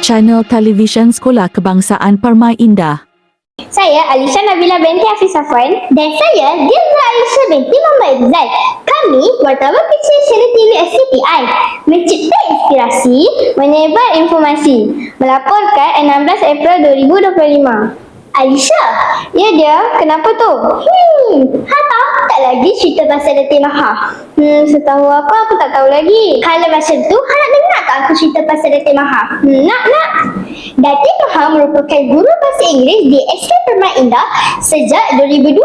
Channel Televisyen Sekolah Kebangsaan Permai Indah. Saya Alisha Nabila binti Hafiz Safwan dan saya Gilda Alisha binti Muhammad Izzal. Kami wartawan kecil channel TV SCPI mencipta inspirasi, menyebar informasi. Melaporkan 16 April 2025. Alisha, ya dia, kenapa tu? Hmm, ha tahu tak lagi cerita pasal Datin Maha? Hmm, setahu apa aku tak tahu lagi. Kalau macam tu, ha nak dengar tak aku cerita pasal Datin Maha? Hmm, nak, nak. Datin Maha merupakan guru bahasa Inggeris di SK Permai Indah sejak 2002.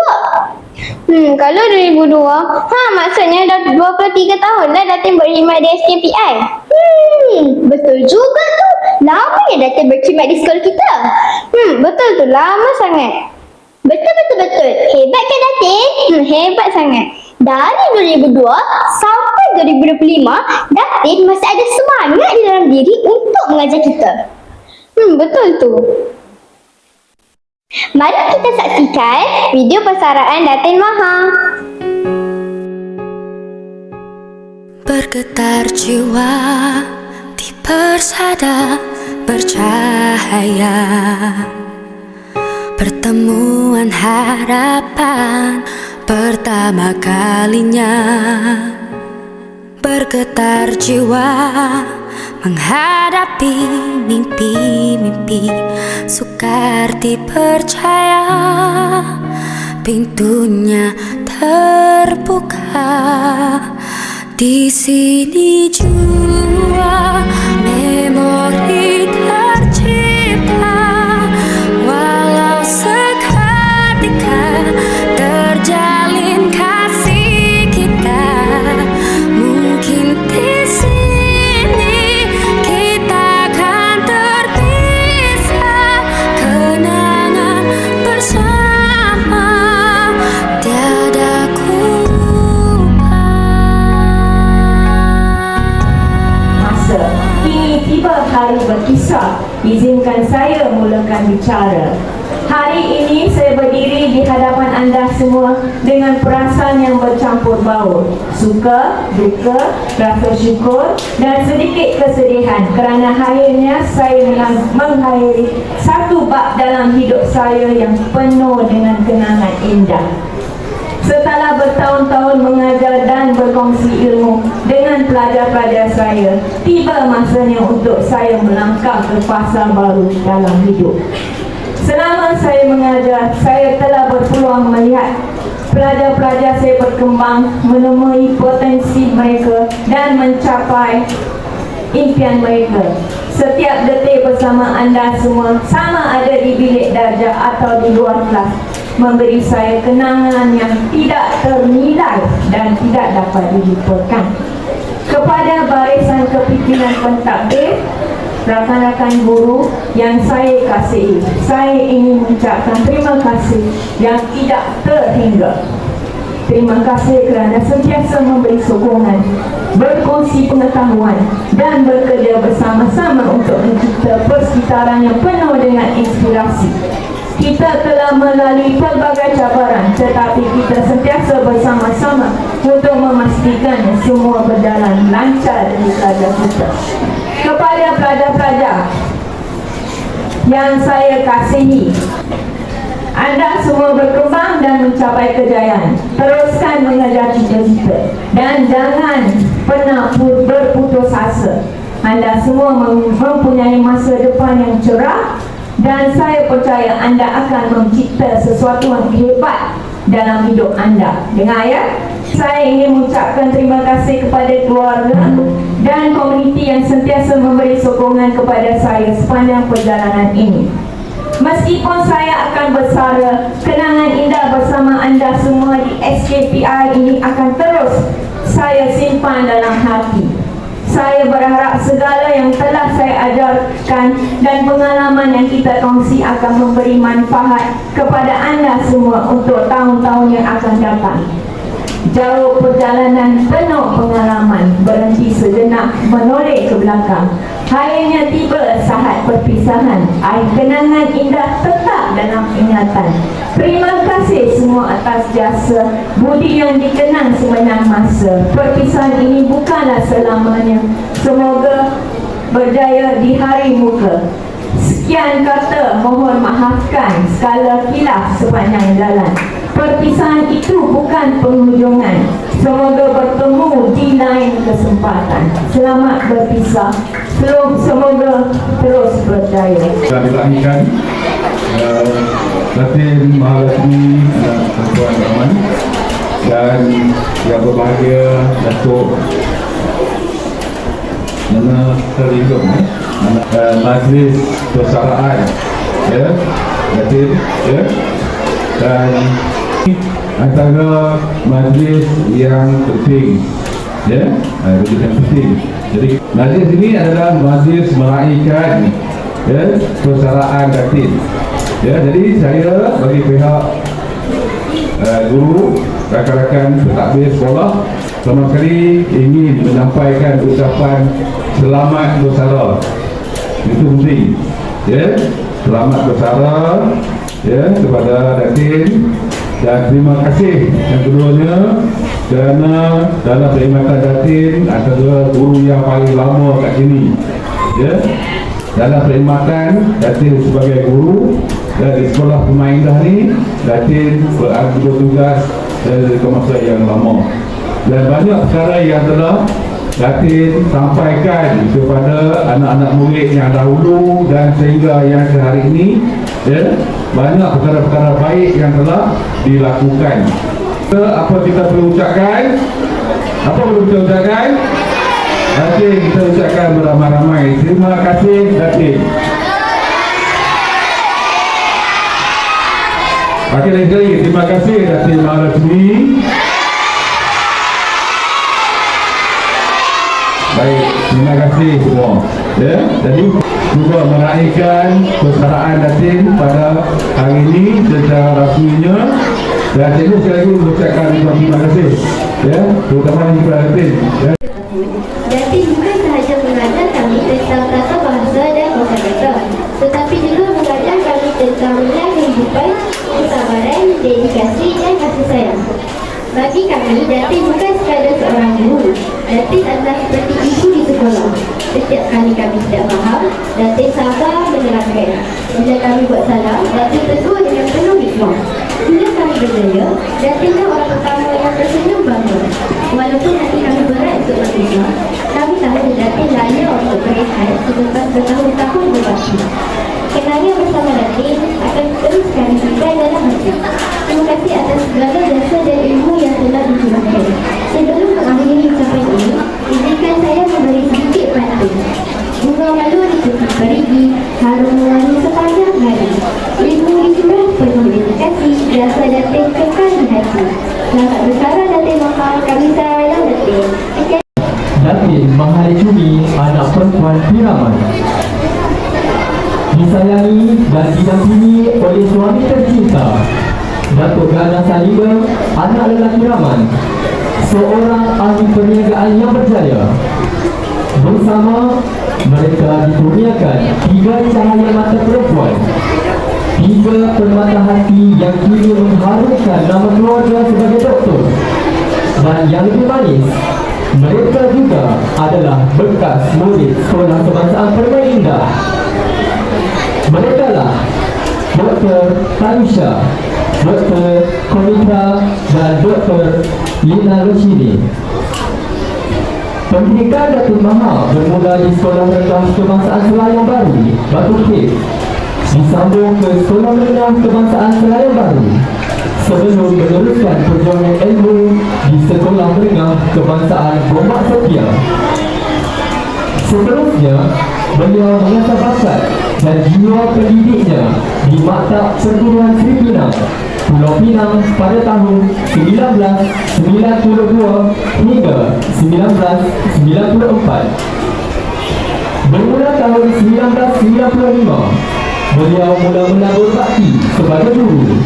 Hmm, kalau 2002, ha maksudnya dah 23 tahun lah Datin berkhidmat di SKPI. Hmm, betul juga tu. Lama ya Datin berkhidmat di sekolah kita. Hmm, betul tu. Lama sangat. Betul, betul, betul. Hebat kan Datin? Hmm, hebat sangat. Dari 2002 sampai 2025, Datin masih ada semangat di dalam diri untuk mengajar kita. Hmm, betul tu. Mari kita saksikan video persaraan Datin Maha. Bergetar jiwa di persada bercahaya Pertemuan harapan pertama kalinya Bergetar jiwa menghadapi mimpi-mimpi Sukar dipercaya pintunya terbuka. Di sini jua memori Izinkan saya mulakan bicara. Hari ini saya berdiri di hadapan anda semua dengan perasaan yang bercampur baur. Suka, duka, rasa syukur dan sedikit kesedihan kerana akhirnya saya mengakhiri satu bab dalam hidup saya yang penuh dengan kenangan indah. Setelah bertahun-tahun mengajar dan berkongsi ilmu dengan pelajar-pelajar saya, tiba masanya untuk saya melangkah ke fasa baru dalam hidup. Selama saya mengajar, saya telah berpeluang melihat pelajar-pelajar saya berkembang, menemui potensi mereka dan mencapai impian mereka. Setiap detik bersama anda semua, sama ada di bilik darjah atau di luar kelas, memberi saya kenangan yang tidak ternilai dan tidak dapat dilupakan. Kepada barisan kepimpinan pentadbir, rakan-rakan guru yang saya kasihi, saya ingin mengucapkan terima kasih yang tidak terhingga. Terima kasih kerana sentiasa memberi sokongan, berkongsi pengetahuan dan bekerja bersama-sama untuk mencipta persekitaran yang penuh dengan inspirasi. Kita telah melalui pelbagai cabaran tetapi kita sentiasa bersama-sama untuk memastikan semua berjalan lancar di pelajar kita. Kepada pelajar-pelajar yang saya kasihi, anda semua berkembang dan mencapai kejayaan. Teruskan mengejar cita-cita dan jangan pernah pu- berputus asa. Anda semua mem- mempunyai masa depan yang cerah dan saya percaya anda akan mencipta sesuatu yang hebat dalam hidup anda. Dengar ya? Saya ingin mengucapkan terima kasih kepada keluarga dan komuniti yang sentiasa memberi sokongan kepada saya sepanjang perjalanan ini. Meskipun saya akan bersara, kenangan indah bersama anda semua di SKPI ini akan terus saya simpan dalam hati. Saya berharap segala yang telah saya ajarkan dan pengalaman yang kita kongsi akan memberi manfaat kepada anda semua untuk tahun-tahun yang akan datang. Jauh perjalanan penuh pengalaman Berhenti sejenak menoleh ke belakang Akhirnya tiba saat perpisahan Air kenangan indah tetap dalam ingatan Terima kasih semua atas jasa Budi yang dikenang semenang masa Perpisahan ini bukanlah selamanya Semoga berjaya di hari muka. Sekian kata mohon maafkan segala kilaf sepanjang jalan. Perpisahan itu bukan penghujungan. Semoga bertemu di lain kesempatan. Selamat berpisah. Selom- Semoga terus berjaya. telah dilahirkan uh, Datin Mahalasmi dan Tuan Rahman dan yang berbahagia Datuk Nana Terlindung eh? Nana, uh, Majlis Persaraan ya Datin ya dan antara majlis yang penting. Ya? Uh, majlis yang penting. Jadi majlis ini adalah majlis meraihkan ya? Persaraan datin ya jadi saya bagi pihak uh, guru rakan-rakan pentadbir sekolah pertama sekali ingin menyampaikan ucapan selamat bersara. Itu penting. Ya? Selamat bersara ya? Kepada datin dan terima kasih yang keduanya. Kerana dalam perkhidmatan datin antara guru yang paling lama kat sini. Ya. Dalam perkhidmatan Datin sebagai guru dan di sekolah pemain dah ni Datin berada tugas dari masa yang lama. Dan banyak perkara yang telah Datin sampaikan kepada anak-anak murid yang dahulu dan sehingga yang sehari ini ya, banyak perkara-perkara baik yang telah dilakukan. Apa kita perlu ucapkan? Apa perlu kita ucapkan? Datin kita ucapkan beramai-ramai. Terima kasih Datin. Okey lagi terima kasih Datin Maharasmi Baik, terima kasih semua. Ya, jadi juga meraihkan persaraan Datin pada hari ini secara rasminya dan cikgu sekali lagi mengucapkan terima kasih. Ya, terutama kepada Datin. Ya. Datin bukan sahaja mengajar kami tentang tata bahasa dan kosakata, tetapi juga mengajar kami tentang nilai kehidupan, kesabaran, dedikasi dan kasih sayang. Bagi kami, Datin bukan sekadar seorang guru. Datin adalah seperti ibu di sekolah. Setiap kali kami tidak faham, Datin sabar menerangkan. Bila kami buat salah, Datin tegur dengan penuh hikmah. Bila kami berjaya, Datinlah orang pertama yang tersenyum bangga. Walaupun hati kami berat untuk berpisah, kami tahu Datin layak untuk berehat selepas bertahun-tahun berbakti. Mahali Cumi anak perempuan Piraman. Disayangi dan didampingi oleh suami tercinta Datuk Gana Salida anak lelaki Raman seorang ahli perniagaan yang berjaya. Bersama mereka dikurniakan tiga cahaya mata perempuan tiga permata hati yang kini mengharumkan nama keluarga sebagai doktor dan yang lebih manis mereka juga adalah bekas murid Sekolah Kebangsaan Permai Indah mereka lah Dr. Tanisha Dr. Komita dan Dr. Lina Roshini Pendidikan Datuk Maha bermula di Sekolah Rendah Kebangsaan Selayang Baru, Batu Kek disambung ke Sekolah Rendah Kebangsaan Selayang Baru sebelum meneruskan perjuangan ilmu di Sekolah Menengah Kebangsaan Gombak Setia. Seterusnya, beliau mengasah bakat dan jiwa pendidiknya di Maktab Perguruan Sri Pinang, Pulau Pinang pada tahun 1992 hingga 1994. Bermula tahun 1995, beliau mula-mula berbakti sebagai guru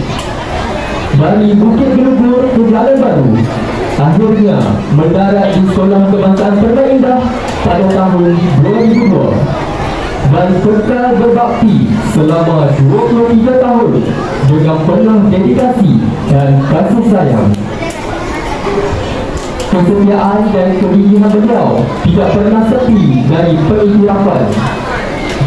dari Bukit Gelugur ke Jalan Baru. Akhirnya mendarat di Sekolah Kebangsaan Permai Indah pada tahun 2002 dan kekal berbakti selama 23 tahun dengan penuh dedikasi dan kasih sayang. kesetiaan dan kegigihan beliau tidak pernah sepi dari pengiktirafan.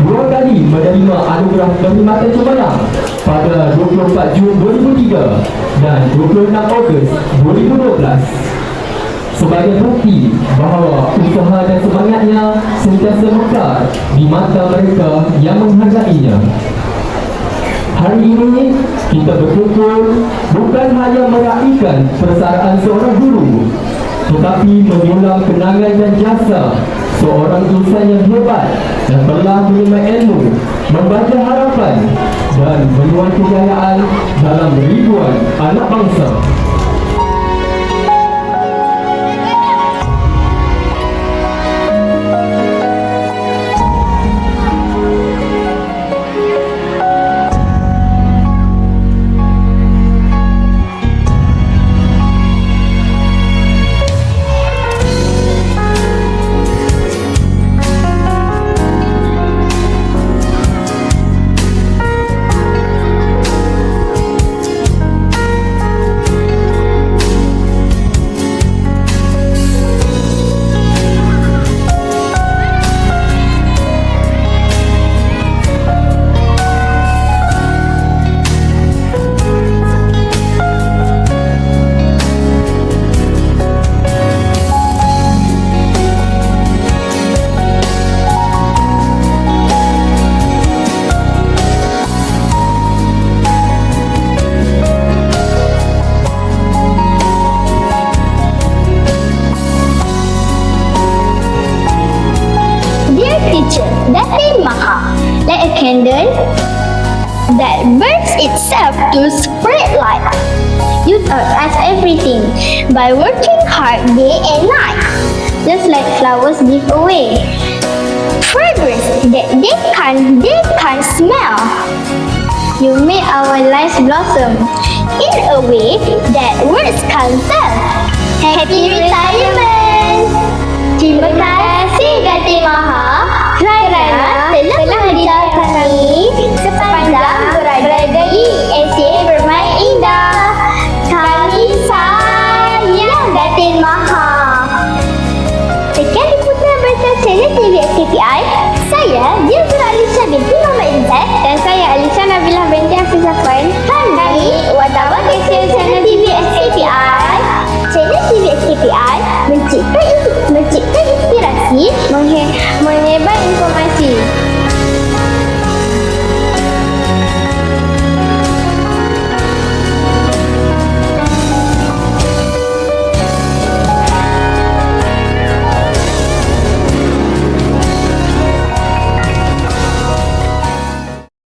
Dua kali menerima anugerah Perkhidmatan Cemerlang pada 24 Jun 2003 dan 26 Ogos 2012 sebagai bukti bahawa usaha dan semangatnya sentiasa mekar di mata mereka yang menghargainya. Hari ini kita berkumpul bukan hanya meraihkan persaraan seorang guru tetapi mengulang kenangan dan jasa seorang insan yang hebat yang telah menerima ilmu, membaca harapan dan menuai kejayaan dalam ribuan anak bangsa. Itself to spread light. You taught us everything by working hard day and night, just like flowers give away. Fragrance that they can't, they can't smell. You made our lives blossom in a way that words can't tell. Happy retirement! Terima kasih Maha